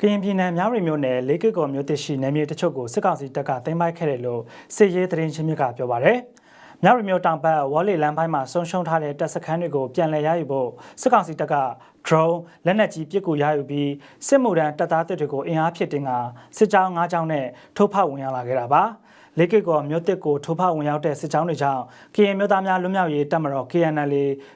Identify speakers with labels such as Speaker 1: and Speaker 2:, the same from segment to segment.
Speaker 1: ကရင်ပြည်နယ်မြဝတီမြို့နယ်လေးကစ်ကော်မြို့တရှိနယ်မြေတချို့ကိုစစ်ကောင်စီတပ်ကသိမ်းပိုက်ခဲ့တယ်လို့စစ်ရေးသတင်းချင်းမြစ်ကပြောပါရယ်။မြဝတီမြို့တောင်ဘက်ဝေါ်လီလမ်းပိုင်းမှာဆုံးရှုံးထားတဲ့တပ်စခန်းတွေကိုပြန်လည်ရယူဖို့စစ်ကောင်စီတပ်က drone လက်နက်ကြီးပစ်ကူရယူပြီးစစ်မှုထမ်းတပ်သားတွေတွေကိုအင်အားဖြစ်တင်ကစစ်ကြောင်း၅ကြောင်းနဲ့ထိုးဖောက်ဝင်ရောက်လာခဲ့တာပါ။လေးကစ်ကော်မြို့တစ်ကိုထိုးဖောက်ဝင်ရောက်တဲ့စစ်ကြောင်းတွေကြောင့် KN မြို့သားများလွတ်မြောက်ရေးတပ်မတော် KNL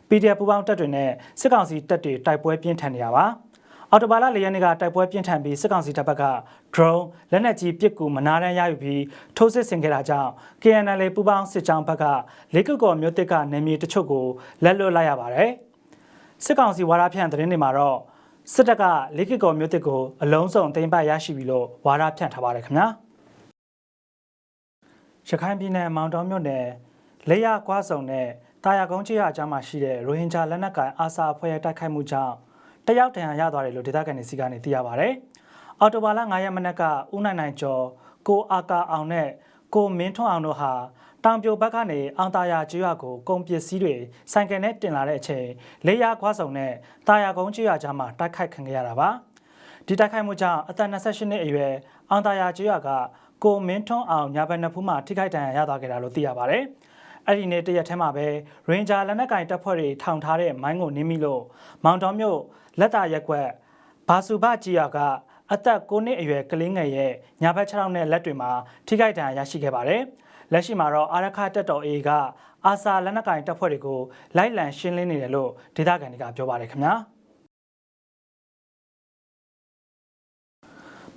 Speaker 1: PDF ပူးပေါင်းတပ်တွေနဲ့စစ်ကောင်စီတပ်တွေတိုက်ပွဲပြင်းထန်နေရပါ။ အော်တိုဘာလ၄ရက်နေ့ကတိုက်ပွဲပြင်းထန်ပြီးစစ်ကောင်စီတပ်ဘက်က drone လက်နက်ကြီးပစ်ကူမနာတမ်းရယူပြီးထိုးစစ်ဆင်ခဲ့တာကြောင့် KNL ပူးပေါင်းစစ်ကြောင်းဘက်ကလေးကုကော်မြို့တစ်ကနေမြေတချို့ကိုလက်လွတ်လိုက်ရပါတယ်။စစ်ကောင်စီဝါဒဖြန့်သတင်းတွေမှာတော့စစ်တပ်ကလေးကုကော်မြို့တစ်ကိုအလုံးစုံသိမ်းပိုက်ရရှိပြီလို့ဝါဒဖြန့်ထားပါတယ်ခင်ဗျာ။ရခိုင်ပြည်နယ်မောင်တောမြို့နယ်လေယာကွာစုံနဲ့တာယာကုန်းချေရအကြားမှာရှိတဲ့ရိုဟင်ဂျာလက်နက်ကိုင်အာဆာအဖွဲ့ရဲ့တိုက်ခိုက်မှုကြောင့် တယောက်တန်ရရသွားတယ်လို့ဒေသခံတွေစီကနေသိရပါဗျ။အော်တိုဘာလ9ရက်မနက်ကဦးနိုင်နိုင်ကျော်ကိုအာကာအောင်နဲ့ကိုမင်းထွန်းအောင်တို့ဟာတောင်ပြိုဘက်ကနေအောင်တာယာကျွော်ကိုကုန်ပစ္စည်းတွေဆိုင်ကယ်နဲ့တင်လာတဲ့အချိန်လေယာခွားစုံနဲ့တာယာကုန်းကျွော်ကြားမှာတိုက်ခိုက်ခံခဲ့ရတာပါ။ဒီတိုက်ခိုက်မှုကြောင့်အသက်28နှစ်အရွယ်အောင်တာယာကျွော်ကကိုမင်းထွန်းအောင်ညာဘက်နှစ်ဖူးမှာထိခိုက်ဒဏ်ရာရသွားခဲ့တာလို့သိရပါဗျ။အဲ့ဒီနေ့တရက်ထဲမှာပဲရင်ဂျာလက်နက်ကင်တပ်ဖွဲ့တွေထောင်ထားတဲ့မိုင်းကိုနင်းမိလို့မောင်တော်မြို့ လက်တာရက်ကွက်ဘာစုဘကြီးယာကအသက်9နှစ်အရွယ်ကလေးငယ်ရဲ့ညာဘက်6ထောင်နဲ့လက်တွေမှာထိခိုက်ဒဏ်ရာရရှိခဲ့ပါတယ်။လက်ရှိမှာတော့အာရခတက်တော် A ကအာဆာလက်နက်ကင်တပ်ဖွဲ့တွေကိုလိုက်လံရှင်းလင်းနေတယ်လို့ဒေသခံတွေကပြောပါတယ်ခင်ဗျာ။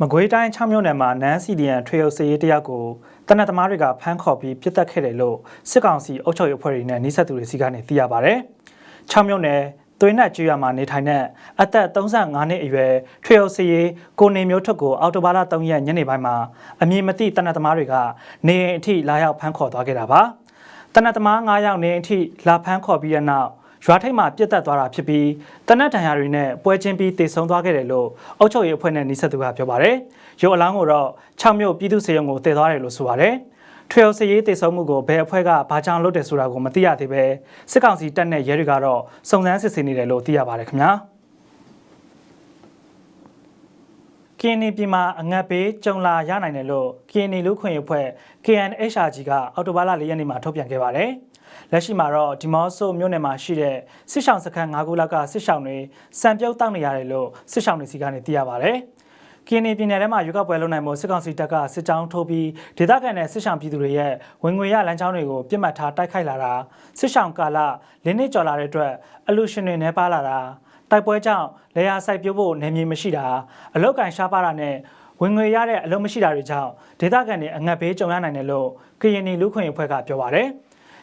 Speaker 1: မကွေးတိုင်း6မြို့နယ်မှာနန်းစီဒီယန်ထွေအုပ်စရေးတယောက်ကိုတနက်သမားတွေကဖမ်းခေါ်ပြီးပြစ်တက်ခဲ့တယ်လို့စစ်ကောင်စီအုပ်ချုပ်ရေးအဖွဲ့တွေနဲ့နှိဆက်သူတွေစီကနေသိရပါဗျ။6မြို့နယ် သွေးနက်ကျွော်မှာနေထိုင်တဲ့အသက်35နှစ်အရွယ်ထွေအုပ်စရေးကိုနေမျိုးထွက်ကိုအော်တိုဘာလ3ရက်ညနေပိုင်းမှာအမည်မသိတနက်သမားတွေကနေအိမ်အထိလာရောက်ဖမ်းခေါ်သွားခဲ့တာပါ။တနက်သမား9ယောက်နေအိမ်အထိလာဖမ်းခေါ်ပြီးတဲ့နောက်ရွာထိပ်မှာပြစ်တက်သွားတာဖြစ်ပြီးတနက်တန်ရာတွေနဲ့ပွဲချင်းပြီးတေဆုံးသွားခဲ့တယ်လို့အုပ်ချုပ်ရေးအဖွဲ့နဲ့နှိဆက်သူကပြောပါတယ်။ရုပ်အလောင်းကိုတော့6မြို့ပြည်သူ့စေယုံကိုတည်သွားတယ်လို့ဆိုပါတယ်။ ထွေအုပ်စရေးတေဆုံးမှုကိုဘယ်အဖွဲ့ကဘာကြောင့်လုပ်တယ်ဆိုတာကိုမသိရသေးပဲစစ်ကောင်စီတပ်နဲ့ရဲတွေကတော့စုံစမ်းစစ်ဆေးနေတယ်လို့သိရပါတယ်ခင်ဗျာ။ကင်းနီပြည်မှာအငတ်ပေးကြုံလာရနိုင်တယ်လို့ကင်းနီလူခွင့်အဖွဲ့ KNHRG ကအော်တိုဘာလ၄ရက်နေ့မှာထုတ်ပြန်ခဲ့ပါတယ်။လက်ရှိမှာတော့ဒီမော့ဆိုမြို့နယ်မှာရှိတဲ့စစ်ဆောင်စခန်း၅ခုလောက်ကစစ်ဆောင်တွေစံပြုတ်တောက်နေရတယ်လို့စစ်ဆောင်တွေစီကနေသိရပါဗျ။ ကင်းနေပြည်နယ်ထဲမှာရွေးကောက်ပွဲလုပ်နိုင်မှုစစ်ကောင်စီတပ်ကစစ်ကြောင်းထိုးပြီးဒေသခံနဲ့စစ်ဆောင်ပြည်သူတွေရဲ့ဝင်ငွေရလမ်းကြောင်းတွေကိုပြစ်မှတ်ထားတိုက်ခိုက်လာတာစစ်ဆောင်ကာလလင်းနေကြော်လာတဲ့အတွက်အလူရှင်တွေနှဲပါလာတာတိုက်ပွဲကြောင့်လေယာစိုက်ပြိုးဖို့နေမြေမရှိတာအလောက်ကန်ရှားပါတာနဲ့ဝင်ငွေရတဲ့အလုံးမရှိတာတွေကြောင့်ဒေသခံတွေအငတ်ဘေးကြုံရနိုင်တယ်လို့ကရင်နီလူခွင့်အဖွဲ့ကပြောပါရယ်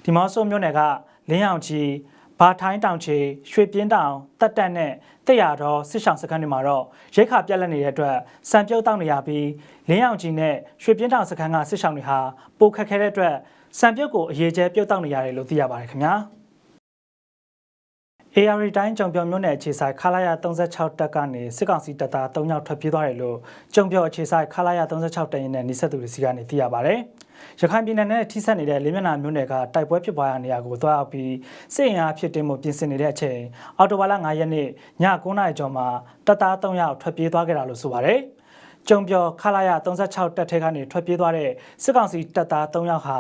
Speaker 1: ဒီမော့ဆိုမြို့နယ်ကလင်းအောင်ကြီး ဘာထိုင်းတောင်ချေရွှေပြင်းတောင်တက်တက်နဲ့တက်ရတော့စစ်ဆောင်စခန်းတွေမှာတော့ရိတ်ခါပြက်လက်နေတဲ့အတွက်စံပြုတ်တောက်နေရပြီးလင်းအောင်ကြီးနဲ့ရွှေပြင်းတောင်စခန်းကစစ်ဆောင်တွေဟာပိုခက်ခဲတဲ့အတွက်စံပြုတ်ကိုအရေးကျဲပြုတ်တောက်နေရတယ်လို့သိရပါတယ်ခင်ဗျာ AR တိုင်းကြုံပြော်မြို့နယ်အခြေဆိုင်ခလာရ36တက်ကနေစစ်ကောင်စီတပ်သား3ယောက်ထွက်ပြေးသွားတယ်လို့ကြုံပြော်အခြေဆိုင်ခလာရ36တက်ရင်နဲ့နေဆက်သူတွေစီကနေသိရပါတယ်။ရခိုင်ပြည်နယ်နဲ့ထိစပ်နေတဲ့လေးမျက်နှာမြို့နယ်ကတိုက်ပွဲဖြစ်ပွားရာနေရာကိုသွားရောက်ပြီးစစ်အင်အားဖြစ်တင်မှုပြင်ဆင်နေတဲ့အချိန်အော်တိုဘာလ9ရက်နေ့ည9:00နာရီကျော်မှာတပ်သား3ယောက်ထွက်ပြေးသွားခဲ့တာလို့ဆိုပါတယ်။ကျုံပြော်ခလာရ36တပ်ထဲကနေထွက်ပြေးသွားတဲ့စစ်ကောင်စီတပ်သား3ယောက်ဟာ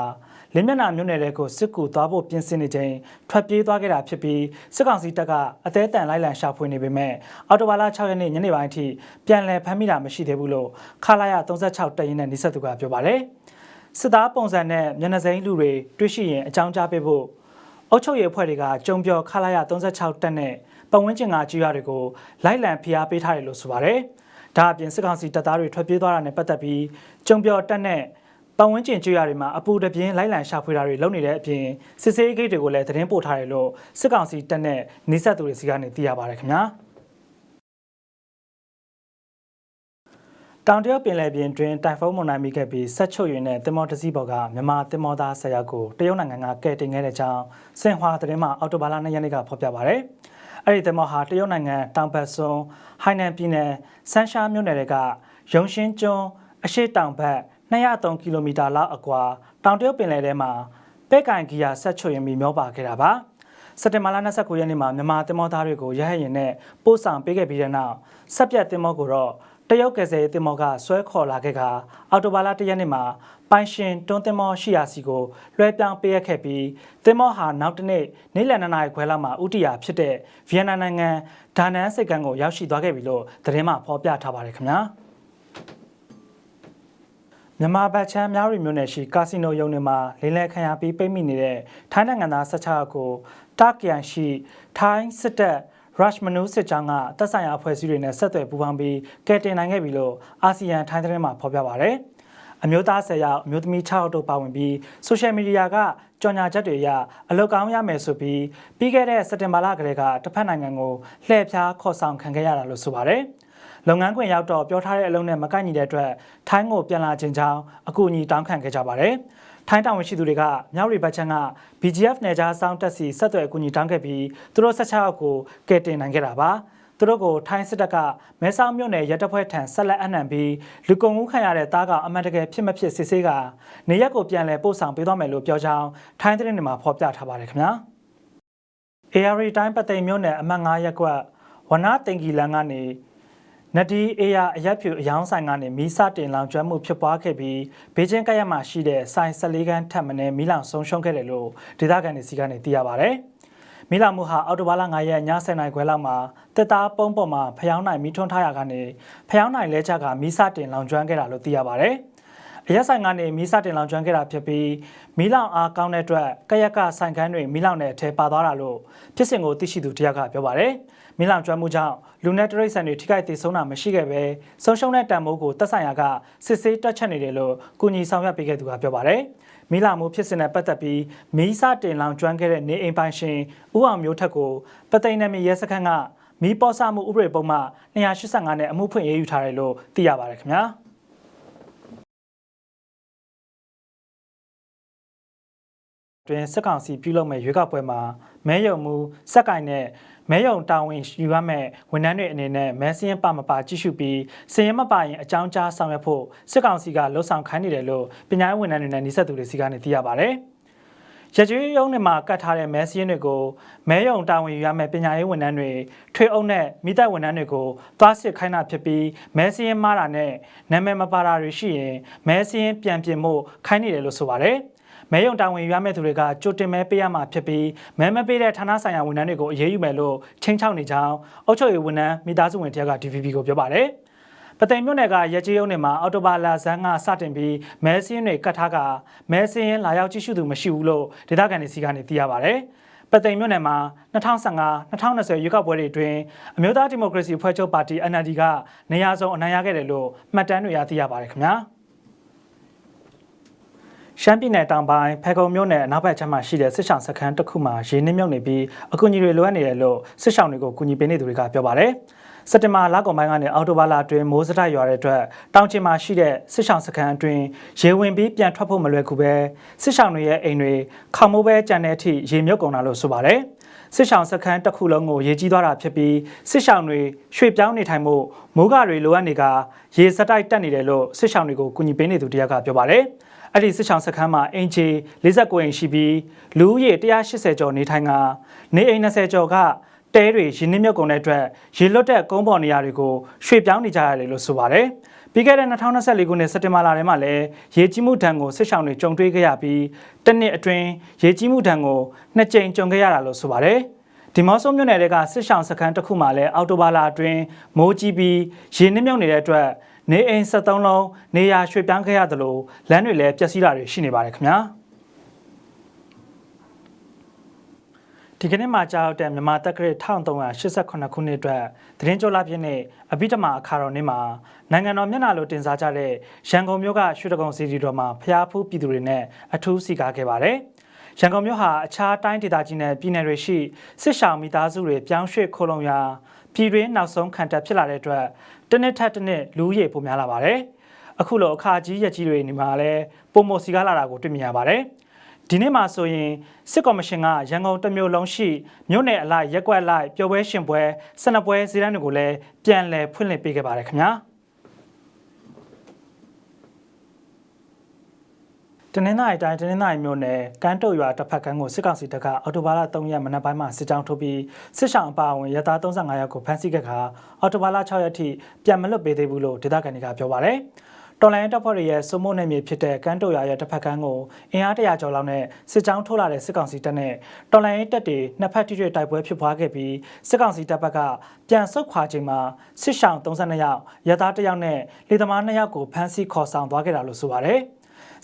Speaker 1: လင်းမျက်နှာမြို့နယ်တွေကိုစစ်ကူသွားဖို့ပြင်ဆင်နေချိန်ထွက်ပြေးသွားခဲ့တာဖြစ်ပြီးစစ်ကောင်စီတပ်ကအသေးတန်လိုက်လံရှာဖွေနေပေမဲ့အော်တိုဘာလ6ရက်နေ့ညနေပိုင်းအထိပြန်လည်ဖမ်းမိတာမရှိသေးဘူးလို့ခလာရ36တပ်ရင်းနဲ့နှိဆက်သူကပြောပါတယ်။စစ်သားပုံစံနဲ့မျက်နှာစိမ်းလူတွေတွေ့ရှိရင်အကြောင်းကြားပေးဖို့အုပ်ချုပ်ရေးအဖွဲ့တွေကကြုံပြောခလာရ36တက်နဲ့ပတ်ဝန်းကျင်ကကြီးရတွေကိုလိုက်လံဖိအားပေးထားတယ်လို့ဆိုပါတယ်။ဒါအပြင်စစ်ကောင်စီတပ်သားတွေထွက်ပြေးသွားတာနဲ့ပတ်သက်ပြီးကြုံပြောတက်နဲ့ ပတ်ဝန်းကျင်ကျွေးရတွေမှာအပူတပြင်းလိုက်လံရှာဖွေတာတွေလုပ်နေတဲ့အပြင်စစ်ဆေးဂိတ်တွေကိုလည်းသတင်းပို့ထားတယ်လို့စစ်ကောင်စီတပ်နဲ့နေဆက်သူတွေစီကနေသိရပါတယ်ခင်ဗျာ။တောင်တရုတ်ပင်လယ်ပြင်တွင်တိုင်ဖုန်းမုန်တိုင်းမိခဲ့ပြီးဆက်ချုပ်ရင်းနဲ့တင်မောတစည်းပေါ်ကမြန်မာတင်မောသားဆက်ရောက်ကိုတရုတ်နိုင်ငံကကယ်တင်ခဲ့တဲ့ကြောင်းစင်ဟွာသတင်းမှာအော်တိုဘာလ2ရက်နေ့ကဖော်ပြပါဗျ။အဲ့ဒီတင်မောဟာတရုတ်နိုင်ငံတောင်ဘက်စွန်းဟိုင်နန်ပြည်နယ်ဆန်းရှားမြို့နယ်တွေကရုံရှင်းကျွန်းအရှိတောင်ဘက် 203ကီလိုမီတာလောက်အကွာတောင်တရုတ်ပင်လယ်ထဲမှာပဲ့ကန်ဂီယာဆက်ချုပ်ရင်ပြီးမျောပါခဲ့တာပါ။စက်တင်ဘာလ29ရက်နေ့မှာမြန်မာတင်မောသားတွေကိုရဟရင်နဲ့ပို့ဆောင်ပေးခဲ့ပြီးတဲ့နောက်ဆက်ပြတ်တင်မောကိုတော့တရုတ်ကယ်ဆယ်ရေးတင်မောကဆွဲခေါ်လာခဲ့ကအော်တိုဘာလ၁ရက်နေ့မှာပိုင်ရှင်တွန်းတင်မောရှိရာစီကိုလွှဲပြောင်းပေးရခဲ့ပြီးတင်မောဟာနောက်တစ်နေ့နေ့လယ်နှစ်နာရီခွဲလောက်မှာဥတီယာဖြစ်တဲ့ဗီယက်နမ်နိုင်ငံဒါနန်စိတ်ကမ်းကိုရောက်ရှိသွားခဲ့ပြီလို့သတင်းမှဖော်ပြထားပါတယ်ခင်ဗျာ မြန်မာဘတ်ချမ်းမြောက်ရီမြို့နယ်ရှိကာစီနိုရုံတွေမှာလင်းလဲခံရပြီးပိတ်မိနေတဲ့ထိုင်းနိုင်ငံသား16ယောက်ကိုတာကီယန်ရှိထိုင်းစစ်တပ် Rush Manu စစ်ကြောင်းကတပ်ဆိုင်ရာအဖွဲ့အစည်းတွေနဲ့ဆက်သွယ်ပူးပေါင်းပြီးကယ်တင်နိုင်ခဲ့ပြီလို့အာဆီယံထိုင်းသတင်းမှာဖော်ပြပါဗျ။အမျိုးသား10ယောက်အမျိုးသမီး6ယောက်တို့ပါဝင်ပြီးဆိုရှယ်မီဒီယာကကြော်ညာချက်တွေအရအလုတ်ကောင်းရမယ်ဆိုပြီးပြီးခဲ့တဲ့စက်တင်ဘာလကလေးကတစ်ဖက်နိုင်ငံကိုလှည့်ဖျားခေါ်ဆောင်ခံခဲ့ရတာလို့ဆိုပါတယ်။ လုပ်ငန်းခွင်ရောက်တော့ပြောထားတဲ့အလုံးနဲ့မကိုက်ညီတဲ့အတွက်ထိုင်းကိုပြန်လာခြင်းကြောင်းအကူအညီတောင်းခံခဲ့ကြပါတယ်။ထိုင်းတာဝန်ရှိသူတွေကမြောက်ရီဘတ်ချန်က BGF နယ်ခြားစောင်းတက်စီဆက်သွယ်အကူအညီတောင်းခဲ့ပြီးသူတို့16ယောက်ကိုကယ်တင်နိုင်ခဲ့တာပါသူတို့ကိုထိုင်းစစ်တပ်ကမဲဆောက်မြို့နယ်ရဲတပ်ဖွဲ့ထံဆက်လက်အနှံပြီးလူကုန်မှုခံရတဲ့တားကအမှန်တကယ်ဖြစ်မဖြစ်စစ်ဆေးကနေရက်ကိုပြန်လည်ပို့ဆောင်ပေးသွားမယ်လို့ပြောကြောင်းထိုင်းသတင်းတွေမှာဖော်ပြထားပါတယ်ခင်ဗျာ AR တိုင်းပတ်သိမ်မြို့နယ်အမှတ်9ရပ်ကွက်ဝနာတင်ဂီလန်ကနေ နဒီအေယာအရက်ဖြူအယောင်းဆိုင်ကနေမီးစတင်လောင်ကျွမ်းမှုဖြစ်ပွားခဲ့ပြီးဘေကျင်းကရက်မှာရှိတဲ့ဆိုင်14ခန်းထပ်မံမီးလောင်ဆုံးရှုံးခဲ့တယ်လို့ဒေသခံတွေစီကနေသိရပါဗျ။မီးလောင်မှုဟာအော်တိုဘာလ9ရက်ည7:00နာရီခွဲလောက်မှာတက်သားပုံးပေါ်မှာဖျောင်းနိုင်မီးထွန်းထားရကနေဖျောင်းနိုင်လဲချကမီးစတင်လောင်ကျွမ်းခဲ့တာလို့သိရပါဗျ။ အရက်ဆိုင်ကနေမီးစတင်လောင်ကျွမ်းခဲ့တာဖြစ်ပြီးမီးလောင်အားကောင်းတဲ့အတွက်ကရက်ကဆိုင်ကန်းတွေမီးလောင်တဲ့အထဲပါသွားတာလို့ဖြစ်စဉ်ကိုသိရှိသူတယောက်ကပြောပါတယ်။မီးလောင်ကျွမ်းမှုကြောင့်လူနဲ့တရိတ်ဆန်တွေထိခိုက်သေးဆုံးတာမရှိခဲ့ပဲဆုံးရှုံးတဲ့တန်မိုးကိုတက်ဆိုင်ရာကစစ်ဆေးတွက်ချက်နေတယ်လို့ကုညီဆောင်ရွက်ပေးခဲ့သူကပြောပါတယ်မီးလောင်မှုဖြစ်စဉ်နဲ့ပတ်သက်ပြီးမီးစတင်လောင်ကျွမ်းခဲ့တဲ့နေအိမ်ပိုင်ရှင်ဦးအောင်မျိုးထက်ကိုပသိမ်နယ်မြေရဲစခန်းကမီးပေါ်ဆမှုဥပဒေပုံမှ285နဲ့အမှုဖွင့်ရေးယူထားတယ်လို့သိရပါတယ်ခင်ဗျာ တွင်စက်ကောင်စီပြုလုပ်မဲ့ရွေးကောက်ပွဲမှာမဲယုံမှုစက်ကင်နဲ့မဲယုံတာဝန်ယူရမယ့်ဝန်ထမ်းတွေအနေနဲ့မဲစင်းပမပါကြည့်ရှုပြီးစည်ရင်မပါရင်အကြောင်းကြားဆောင်ရွက်ဖို့စစ်ကောင်စီကလှုံ့ဆော်ခိုင်းနေတယ်လို့ပညာရေးဝန်ထမ်းတွေနဲ့နှိဆက်သူတွေစီကနေသိရပါဗျ။ရကျွေးရုံးတွေမှာကတ်ထားတဲ့မဲစင်းတွေကိုမဲယုံတာဝန်ယူရမယ့်ပညာရေးဝန်ထမ်းတွေထွေအုပ်နဲ့မိသက်ဝန်ထမ်းတွေကိုသွားစစ်ခိုင်းတာဖြစ်ပြီးမဲစင်းမားတာနဲ့နာမည်မပါတာတွေရှိရင်မဲစင်းပြန်ပြင်ဖို့ခိုင်းနေတယ်လို့ဆိုပါတယ်။ မဲယုံတာဝန်ယူရမယ့်သူတွေကကြိုတင်မဲပေးရမှာဖြစ်ပြီးမဲမပေးတဲ့ဌာနဆိုင်ရာဝန်ထမ်းတွေကိုအရေးယူမယ်လို့ချင်းချောက်နေကြောင်းအုပ်ချုပ်ရေးဝန်ထမ်းမိသားစုဝင်တယောက်က DVB ကိုပြောပါတယ်။ပသိမ်မြို့နယ်ကရဲကြီးရုံးနယ်မှာအော်တိုဘာလာဇန်ကစတင်ပြီးမဲစင်းတွေကတ်ထားကမဲစင်းလာရောက်ကြည့်ရှုသူမရှိဘူးလို့ဒေသခံတွေစီကနေသိရပါဗျ။ပသိမ်မြို့နယ်မှာ2015-2020ရွေးကောက်ပွဲတွေအတွင်းအမျိုးသားဒီမိုကရေစီအဖွဲ့ချုပ်ပါတီ NLD ကနေရာဆုံးအနိုင်ရခဲ့တယ်လို့မှတ်တမ်းတွေရသိရပါတယ်ခင်ဗျာ။ ရှမ်းပြည်နယ်တောင်ပိုင်းဖဲခုံမြို့နယ်အနောက်ဘက်ခြမ်းမှာရှိတဲ့စစ်ဆောင်စခန်းတစ်ခုမှာရေနစ်မြုပ်နေပြီးအကူအညီတွေလိုအပ်နေတယ်လို့စစ်ဆောင်တွေကိုကူညီပေးနေသူတွေကပြောပါတယ်။စက်တင်ဘာလကုန်ပိုင်းကနေအောက်တိုဘာလအတွင်းမိုးစတိုက်ရွာတဲ့အတွက်တောင်ကျင်မှာရှိတဲ့စစ်ဆောင်စခန်းအတွင်းရေဝင်ပြီးပြန်ထွက်ဖို့မလွယ်ကူပဲစစ်ဆောင်တွေရဲ့အိမ်တွေခေါမိုးပဲကြံတဲ့အထိရေမြုပ်ကုန်တာလို့ဆိုပါတယ်။စစ်ဆောင်စခန်းတစ်ခုလုံးကိုရေကြီးသွားတာဖြစ်ပြီးစစ်ဆောင်တွေရွှေ့ပြောင်းနေထိုင်မှုမိုးကတွေလိုအပ်နေကရေစတိုက်တက်နေတယ်လို့စစ်ဆောင်တွေကိုကူညီပေးနေသူတယောက်ကပြောပါတယ်။ အဲ့ဒီစစ်ချောင်းစခန်းမှာအင်ဂျီ49အိမ်ရှိပြီးလူဦးရေ180ကျော်နေထိုင်ကနေအိမ်20ကျော်ကတဲတွေရင်းနှီးမြုပ်ကုန်တဲ့အတွက်ရေလွတ်တဲ့ကုန်းပေါ်နေရာတွေကိုရွှေ့ပြောင်းနေကြရတယ်လို့ဆိုပါတယ်။ပြီးခဲ့တဲ့2024ခုနှစ်စက်တင်ဘာလထဲမှာလည်းရေကြီးမှုဒဏ်ကိုစစ်ဆောင်တွေကြုံတွေ့ခဲ့ရပြီးတစ်နှစ်အတွင်းရေကြီးမှုဒဏ်ကိုနှစ်ကြိမ်ကြုံခဲ့ရတာလို့ဆိုပါတယ်။ဒီမော့ဆိုမြို့နယ်တွေကစစ်ဆောင်စခန်းတစ်ခုမှလည်းအော်တိုဘာလာအတွင်းမိုးကြီးပြီးရေနှိမ့်မြုပ်နေတဲ့အတွက် နေအိမ်73လုံးနေရာရွှေ့ပြောင်းခဲ့ရသလိုလမ်းတွေလည်းပျက်စီးတာတွေရှိနေပါတယ်ခင်ဗျာဒီကနေ့မှာကြောက်တဲ့မြန်မာတက္ကရာ1388ခုနှစ်အတွက်သတင်းကြိုလာပြည့်နဲ့အဘိဓမ္မာအခါတော်နေ့မှာနိုင်ငံတော်မျက်နှာလိုတင်စားကြတဲ့ရန်ကုန်မြို့ကရွှေတကုံစီတီတော်မှာဖျားဖူးပြည်သူတွေနဲ့အထူးစီကားခဲ့ပါတယ်။ရန်ကုန်မြို့ဟာအခြားတိုင်းဒေသကြီးနဲ့ပြည်နယ်တွေရှိစစ်ဆောင်မိသားစုတွေပြောင်းရွှေ့ခိုးလုံရာပြည်တွင်းနောက်ဆုံးခံတပ်ဖြစ်လာတဲ့အတွက် တနစ်ထက်တနစ်လူရေပုံများလာပါတယ်။အခုလိုအခါကြီးရက်ကြီးတွေနေမှာလဲပုံမစီကားလာတာကိုတွေ့မြင်ရပါတယ်။ဒီနေ့မှာဆိုရင်စစ်ကော်မရှင်ကရန်ကုန်တမျိုးလုံးရှိမြို့နယ်အလိုက်ရက်ကွက်လိုက်ပျော်ပွဲရှင်ပွဲဆနပွဲစည်းတန်းတွေကိုလည်းပြန်လည်ဖွင့်လှစ်ပေးခဲ့ပါတယ်ခင်ဗျာ။ တနင်္သာရီတိုင်းတနင်္သာရီမြို့နယ်ကမ်းတုတ်ရွာတစ်ဖက်ကမ်းကိုစစ်ကောင်စီတပ်ကအော်တိုဘာလ3ရက်မနက်ပိုင်းမှာစစ်ကြောင်းထုတ်ပြီးစစ်ဆောင်အပါအဝင်ရသား35ယောက်ကိုဖမ်းဆီးခဲ့ခါအော်တိုဘာလ6ရက်ထိပြန်မလွတ်ပေးသေးဘူးလို့ဒေသခံတွေကပြောပါရယ်တော်လိုင်းတပ်ဖွဲ့တွေရဲ့စုမိုးနယ်မြေဖြစ်တဲ့ကမ်းတုတ်ရွာရဲ့တစ်ဖက်ကမ်းကိုအင်အားတရာကျော်လောက်နဲ့စစ်ကြောင်းထုတ်လာတဲ့စစ်ကောင်စီတပ်နဲ့တော်လိုင်းတပ်တွေနှစ်ဖက်ထိတွေ့တိုက်ပွဲဖြစ်ပွားခဲ့ပြီးစစ်ကောင်စီတပ်ဘက်ကပြန်ဆုတ်ခွာချိန်မှာစစ်ဆောင်32ယောက်ရသား1ယောက်နဲ့လေသမား2ယောက်ကိုဖမ်းဆီးခေါ်ဆောင်သွားခဲ့တာလို့ဆိုပါရယ်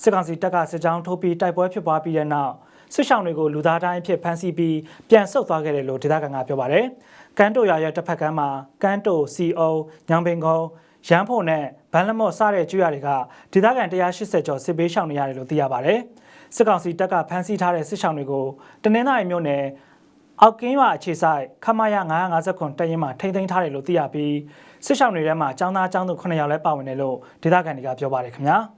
Speaker 1: စစ်ကောင်စီတပ်ကစစ်ကြောင်းထိုးပြီးတိုက်ပွဲဖြစ်ပွားပြီးတဲ့နောက်စစ်ဆောင်တွေကိုလူသားတိုင်းအဖြစ်ဖမ်းဆီးပြီးပြန်ဆုတ်သွားခဲ့တယ်လို့ဒေသခံကပြောပါတယ်။ကမ်းတိုရွာရဲ့တစ်ဖက်ကမ်းမှာကမ်းတို CO ညောင်ပင်ကုန်းရန်ဖို့နဲ့ဗန်လမော့စတဲ့ကျွရတွေကဒေသခံ180ကျော်စစ်ပေးရှောင်နေရတယ်လို့သိရပါတယ်။စစ်ကောင်စီတပ်ကဖမ်းဆီးထားတဲ့စစ်ဆောင်တွေကိုတနင်္သာရီမြို့နယ်အောက်ကင်းရွာအခြေဆိုင်ခမာယ959တရင်မှာထိမ့်သိမ်းထားတယ်လို့သိရပြီးစစ်ဆောင်တွေထဲမှာចောင်းသားចောင်းသူ9ယောက်လည်းပါဝင်တယ်လို့ဒေသခံတွေကပြောပါတယ်ခင်ဗျာ။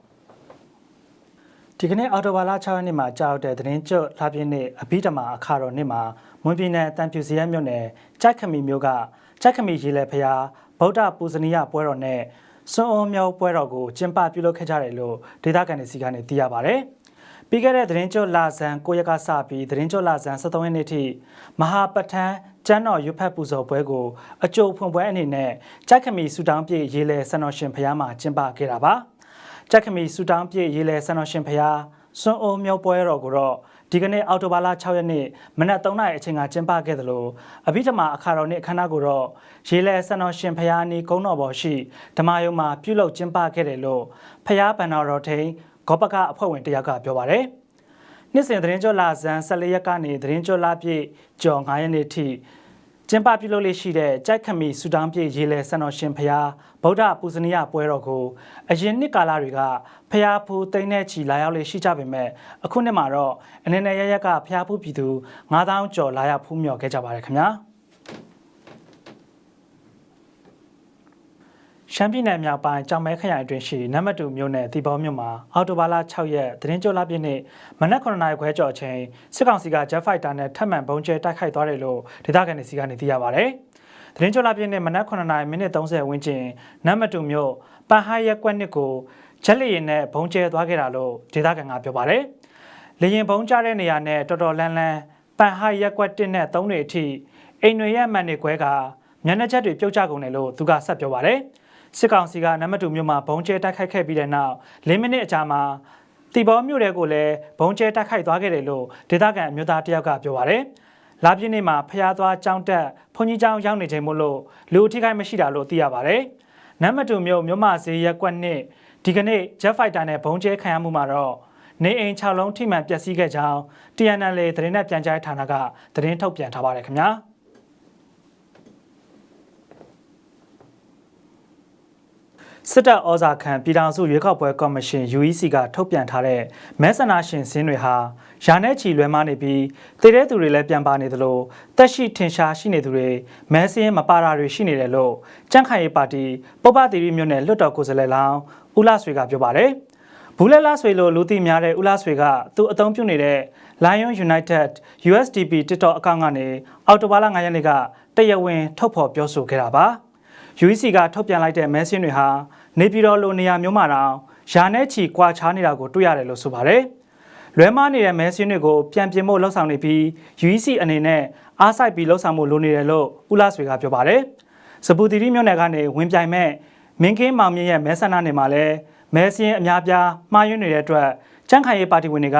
Speaker 1: ဒီကနေ့အော်တိုဘာလ6ရက်နေ့မှာကြောက်တဲ့သတင်းကျွတ်လာပြင်းနေ့အဘိဓမ္မာအခါတော်နေ့မှာမွန်ပြည်နယ်တန်ဖြူစရမြို့နယ်ကြိုက်ခမီမြို့ကကြိုက်ခမီရေလဲဖျားဗုဒ္ဓပူဇနီယပွဲတော်နဲ့စွန်အောင်မြောက်ပွဲတော်ကိုကျင်းပပြုလုပ်ခဲ့ကြတယ်လို့ဒေသခံတွေစီကနေသိရပါဗျ။ပြီးခဲ့တဲ့သတင်းကျွတ်လာဇန်9ရက်ကစပြီးသတင်းကျွတ်လာဇန်23ရက်နေ့ထိမဟာပဋ္ဌာန်းကျမ်းတော်ရွတ်ဖတ်ပူဇော်ပွဲကိုအကျိုးဖွင့်ပွဲအနေနဲ့ကြိုက်ခမီဆူတောင်းပြည့်ရေလဲဆန္ဒရှင်ဖျားမှာကျင်းပခဲ့တာပါ။ ကြက်ခမီဆူတောင်းပြည့်ရေးလဲဆန္ဒရှင်ဖျားစွန်အိုမြောက်ပွဲတော်ကိုတော့ဒီကနေ့အောက်တိုဘာလ6ရက်နေ့မနက်3နာရီအချိန်ကကျင်းပခဲ့သလိုအဘိဓမ္မာအခါတော်နေ့အခမ်းအနားကိုတော့ရေးလဲဆန္ဒရှင်ဖျားနီကုန်းတော်ပေါ်ရှိဓမ္မယုံမှာပြုလုပ်ကျင်းပခဲ့တယ်လို့ဖျားဗန္နာတော်ထိန်ဂောပကအဖွဲ့ဝင်တယောက်ကပြောပါတယ်နှစ်စဉ်သတင်းကြောလာဇန်14ရက်ကနေသတင်းကြောလာပြည့်ကျော်9ရက်နေ့ထိ ကျင်းပပြုလုပ်လေးရှိတဲ့ကြိုက်ခမီဆူတောင်းပြည့်ရေလဲဆန္ဒရှင်ဖျားဗုဒ္ဓပူဇနီယပွဲတော်ကိုအရင်နှစ်ကာလတွေကဖျားဖူးတိမ့်တဲ့ချီလာရောက်လေးရှိကြပေမဲ့အခုနှစ်မှာတော့အနေနဲ့ရရက်ကဖျားဖူးပြည်သူ9000ကျော်လာရောက်ဖူးမြော်ခဲ့ကြပါတယ်ခင်ဗျာ ရှမ်းပြည်နယ်မြောက်ပိုင်းကြောင်မဲခရိုင်အတွင်းရှိနံပါတ်2မြို့နယ်တီဘောမြို့မှာအော်တိုဘာလ6ရက်သတင်းကြောလပြည့်နေ့မနက်9နာရီခွဲကျော်အချိန်စစ်ကောင်စီက Jet Fighter နဲ့ထပ်မံဘုံကျဲတိုက်ခိုက်သွားတယ်လို့ဒေသခံတွေစီကနေသိရပါဗျ။သတင်းကြောလပြည့်နေ့မနက်9နာရီမိနစ်30ဝန်းကျင်နံပါတ်2မြို့ပန်ဟိုင်ရက်ကွက်နစ်ကိုဂျက်လီရင်နဲ့ဘုံကျဲသွားခဲ့တာလို့ဒေသခံကပြောပါတယ်။လေရင်ဘုံကျတဲ့နေရာနဲ့တော်တော်လန်းလန်းပန်ဟိုင်ရက်ကွက်1နဲ့3တွေအထိအိမ်တွေရဲ့မှန်တွေခွဲကမျက်နှာချက်တွေပြုတ်ကျကုန်တယ်လို့သူကဆက်ပြောပါတယ်။ စစ်ကောင်စီကနံပါတ်2မြို့မှာဘုံကျဲတိုက်ခိုက်ခဲ့ပြီးတဲ့နောက်၄မိနစ်အကြာမှာတီဘောမြို့တဲကိုလည်းဘုံကျဲတိုက်ခိုက်သွားခဲ့တယ်လို့ဒေသခံအမျိုးသားတယောက်ကပြောပါရယ်လာပြည့်နေ့မှာဖျားသွားကြောင်းတက်ဘုန်ကြီးကျောင်းရောက်နေချိန်မို့လို့လူအထိခိုက်မရှိတာလို့သိရပါဗျ။နံပါတ်2မြို့မြို့မဈေးရက်ကွက်နှစ်ဒီကနေ့ Jet Fighter နဲ့ဘုံကျဲခံရမှုမှာတော့နေအိမ်6လုံးထိမှန်ပျက်စီးခဲ့ကြောင်း TNL သတင်းနဲ့ပြန်ကြားဌာနကသတင်းထုတ်ပြန်ထားပါတယ်ခင်ဗျာ။ စစ်တပ်ဩဇာခံပြည်ထောင်စုရွေးကောက်ပွဲကော်မရှင် UEC ကထုတ်ပြန်ထားတဲ့မဲဆန္ဒရှင်စင်းတွေဟာယာနဲ့ချီလွဲမားနေပြီးတည်တဲ့သူတွေလည်းပြန်ပါနေသလိုတက်ရှိထင်ရှားရှိနေသူတွေမဲစင်းမပါတာတွေရှိနေတယ်လို့ကြန့်ခိုင်ရေးပါတီပုပ္ပသီရိမြို့နယ်လွှတ်တော်ကိုယ်စားလှယ်လောင်းဦးလာဆွေကပြောပါတယ်ဘူးလဲလာဆွေလိုလူသိများတဲ့ဦးလာဆွေကသူအသုံးပြုနေတဲ့ Lion United USDP TikTok အကောင့်ကနေအော်တိုဘာလ9ရက်နေ့ကတရားဝင်ထုတ်ဖော်ပြောဆိုခဲ့တာပါ။ UEC ကထုတ်ပြန်လိုက်တဲ့မဲဆင်းတွေဟာနေပြည်တော်လိုနေရာမျိုးမှာတောင်ယာနဲ့ချီကွာခြားနေတာကိုတွေ့ရတယ်လို့ဆိုပါတယ်။လွဲမားနေတဲ့မဲဆင်းတွေကိုပြန်ပြင်ဖို့လှုံ့ဆော်နေပြီး UEC အနေနဲ့အားစိုက်ပြီးလှုံ့ဆော်မှုလိုနေတယ်လို့ဦးလာဆွေကပြောပါတယ်။စပူတီရီမြို့နယ်ကနေဝင်ပြိုင်မဲ့မင်းကင်းမောင်မြင့်ရဲ့မဲဆန္ဒနယ်မှာလည်းမဲဆင်းအများပြားမှားယွင်းနေတဲ့အတွက်ကြန့်ခိုင်ရေးပါတီဝင်တွေက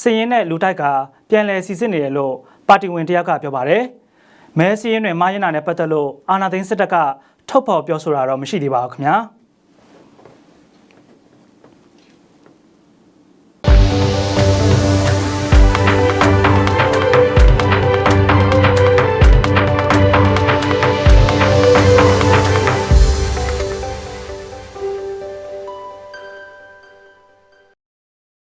Speaker 1: စည်ရင်နဲ့လူတိုက်ကပြန်လည်စီစစ်နေတယ်လို့ပါတီဝင်တယောက်ကပြောပါတယ်။မဲစည်းရင်တွေမှားရင်တာနဲ့ပတ်သက်လို့အာနာသိန်းစစ်တပ်က ထုတ်ဖော်ပြောဆိုတာတော့မရှိသေးပါဘူးခင်ဗျာ။